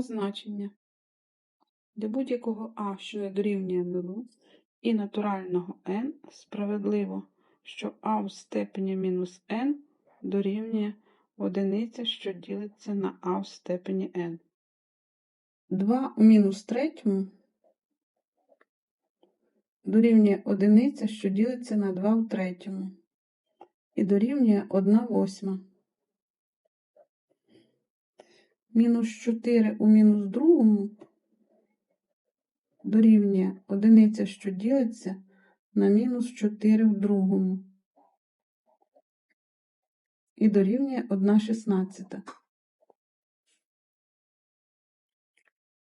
Позначення. Для будь-якого А, що не дорівнює нулю, і натурального n справедливо, що А в степені мінус n дорівнює одиниця, що ділиться на А в степені n. 2 у мінус третьому дорівнює одиниця, що ділиться на 2 у третьому. І дорівнює 1 восьма. Мінус 4 у мінус другому дорівнює одиниця, що ділиться на мінус 4 в другому. І дорівнює 1 шістнадцята.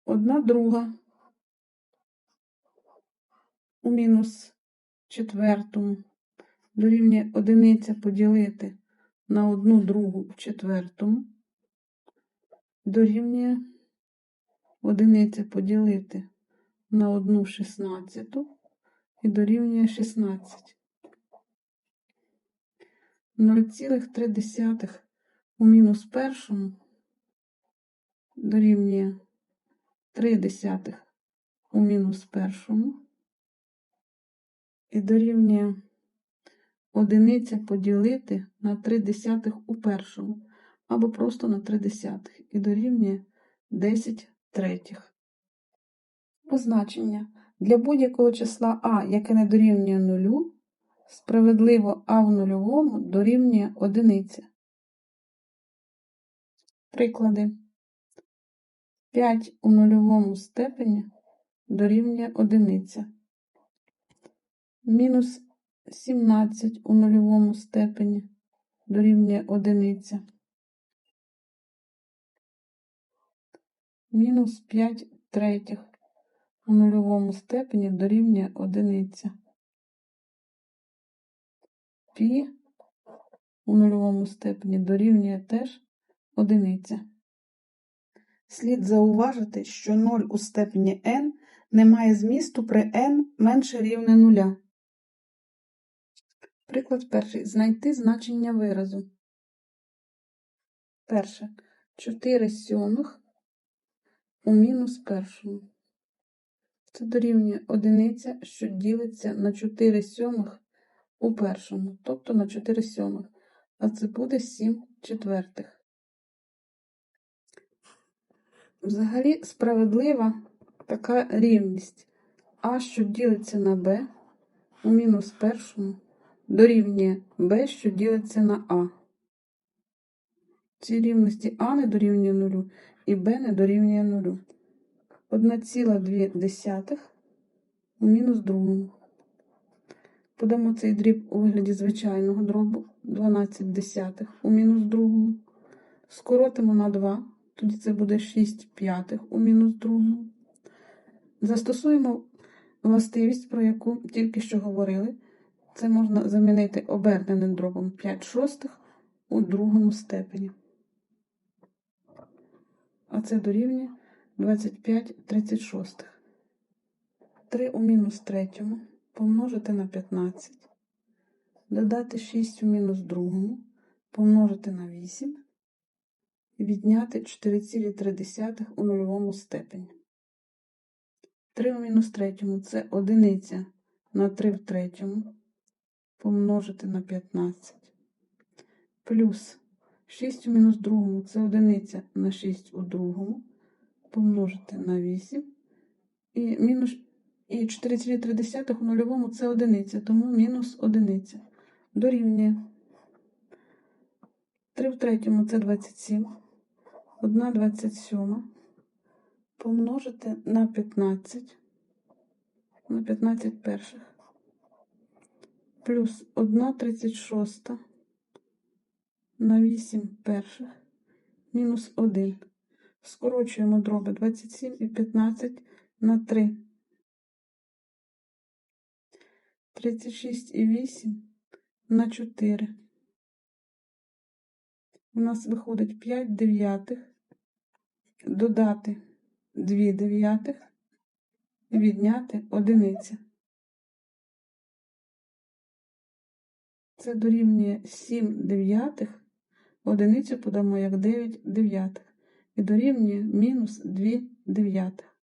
Одна друга у мінус четвертому дорівнює одиниця поділити на одну другу в четвертому, дорівнює одиниця поділити на одну шістнадцяту і дорівнює 16. 0,3 у мінус першому дорівнює 3 десятих у мінус першому і дорівнює одиниця поділити на 3 десятих у першому, або просто на 3 десятих, і дорівнює 10 третіх. Позначення. Для будь-якого числа А, яке не дорівнює нулю, справедливо А в нульовому дорівнює одиниця. Приклади. 5 у нульовому степені дорівнює одиниця. Мінус 17 у нульовому степені дорівнює одиниця. Мінус 5 третіх у нульовому степені дорівнює одиниця. Пі у нульовому степені дорівнює теж одиниця. Слід зауважити, що 0 у степені n не має змісту при n менше рівне нуля. Приклад перший. Знайти значення виразу. Перше. 4 сьомих у мінус першому. Це дорівнює одиниця, що ділиться на 4 сьомих у першому, тобто на 4 сьомих. А це буде 7 четвертих. Взагалі справедлива така рівність. А, що ділиться на Б у мінус першому, дорівнює Б, що ділиться на А. Ці рівності А не дорівнює нулю і Б не дорівнює нулю. 1,2 у мінус другому. Подамо цей дріб у вигляді звичайного дробу 12 десятих у мінус другому. Скоротимо на 2, тоді це буде 6 п'ятих у мінус другому. Застосуємо властивість, про яку тільки що говорили. Це можна замінити оберненим дробом 5 шостих у другому степені. Це дорівнює 25 36. 3 у мінус третьому помножити на 15. Додати 6 у мінус другому, помножити на 8 і відняти 4,3 у нульовому степені. 3 у мінус третьому це одиниця на 3 в третьому, помножити на 15. Плюс 6 у мінус другому це одиниця на 6 у другому, помножити на 8. І мінус і 4,3 у нульовому це одиниця, тому мінус одиниця. Дорівнює. 3 в третьому це 27. 1 27 помножити на 15, на 15 перших, плюс 1 36 на 8 перших, мінус 1. Скорочуємо дроби 27 і 15 на 3. 36,8 на 4. У нас виходить 5 дев'ятих, додати 2 дев'ятих, відняти одиниця. Це дорівнює 7 дев'ятих, одиницю подамо як 9 дев'ятих. і дорівнює мінус 2 дев'ятих.